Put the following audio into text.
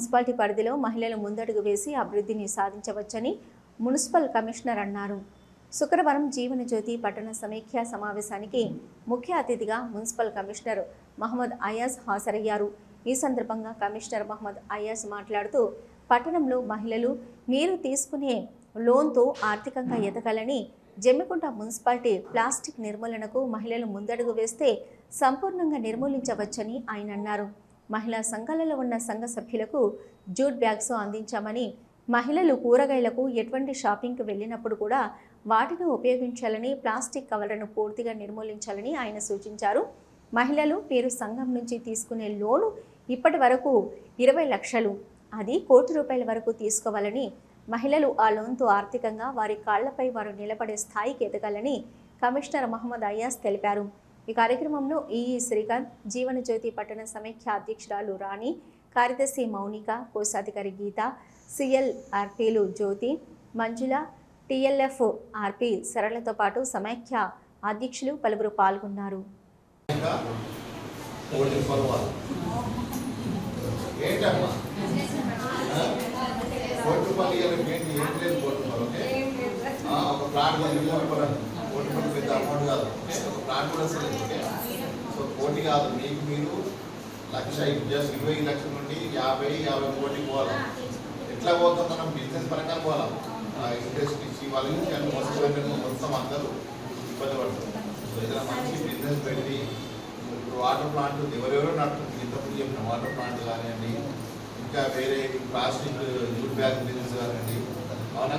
Municipality పరిధిలో మహిళలు ముందడుగు వేసి అభివృద్ధిని సాధించవచ్చని మున్సిపల్ కమిషనర్ అన్నారు. శుక్రవారం జీవనజ్యోతి పట్టణ సమీక్ష సమావేశానికి ముఖ్య అతిథిగా మున్సిపల్ కమిషనర్ మహమ్మద్ అయాజ్ హాజరయ్యారు. ఈ సందర్భంగా కమిషనర్ మహమ్మద్ అయాజ్ మాట్లాడుతూ పట్టణంలో మహిళలు మీరు తీసుకునే లోన్తో ఆర్థికంగా ఎదగాలని జమ్మికుంట మున్సిపాలిటీ ప్లాస్టిక్ నిర్మూలనకు మహిళలు ముందడుగు వేస్తే సంపూర్ణంగా నిర్మూలించవచ్చని ఆయన అన్నారు. మహిళా సంఘాలలో ఉన్న సంఘ సభ్యులకు జూట్ బ్యాగ్స్ అందించామని మహిళలు కూరగాయలకు ఎటువంటి షాపింగ్కి వెళ్ళినప్పుడు కూడా వాటిని ఉపయోగించాలని ప్లాస్టిక్ కవర్లను పూర్తిగా నిర్మూలించాలని ఆయన సూచించారు. మహిళలు మీరు సంఘం నుంచి తీసుకునే లోను ఇప్పటి వరకు ఇరవై లక్షలు. అది కోటి రూపాయల వరకు తీసుకోవాలని మహిళలు ఆ లోన్తో ఆర్థికంగా వారి కాళ్ళపై వారు నిలబడే స్థాయికి ఎదగాలని కమిషనర్ మహమ్మద్ అయ్యాస్ తెలిపారు. ఈ కార్యక్రమంలో ఈఈ శ్రీకాంత్ జీవనజ్యోతి పట్టణ సమైక్య అధ్యక్షురాలు రాణి కార్యదర్శి మౌనిక కోశాధికారి గీత సిఎల్ ఆర్పీలు జ్యోతి మంజుల టిఎల్ఎఫ్ ఆర్పి సరళతో పాటు సమైక్య అధ్యక్షులు పలువురు పాల్గొన్నారు. ఏంటమ్మా? ప్లాట్ ఉంది కోటిపల్లి కోటిపల్లి పెద్ద అమౌంట్ కాదు. ఒక ప్లాట్ కూడా అసలు సో కోటి కాదు. మీకు మీరు లక్ష జస్ట్ ఇరవై లక్షల నుండి యాభై యాభై కోటి పోవాలి? ఎట్లా పోతాం మనం? బిజినెస్ పరంగా పోవాలి? ఇంట్రెస్ట్ ఇచ్చి వాళ్ళకి మొత్తం మొత్తం అందరూ ఇబ్బంది పడుతుంది సో ఏదైనా మంచి బిజినెస్ పెట్టి ఇప్పుడు వాటర్ ప్లాంట్ ఎవరెవరో నడుతుంది ఇంతకుముందు చెప్పిన వాటర్ ప్లాంట్ కానివ్వండి ఇంకా వేరే ప్లాస్టిక్ జూట్ బ్యాగ్ బిజినెస్ కానివ్వండి అవునా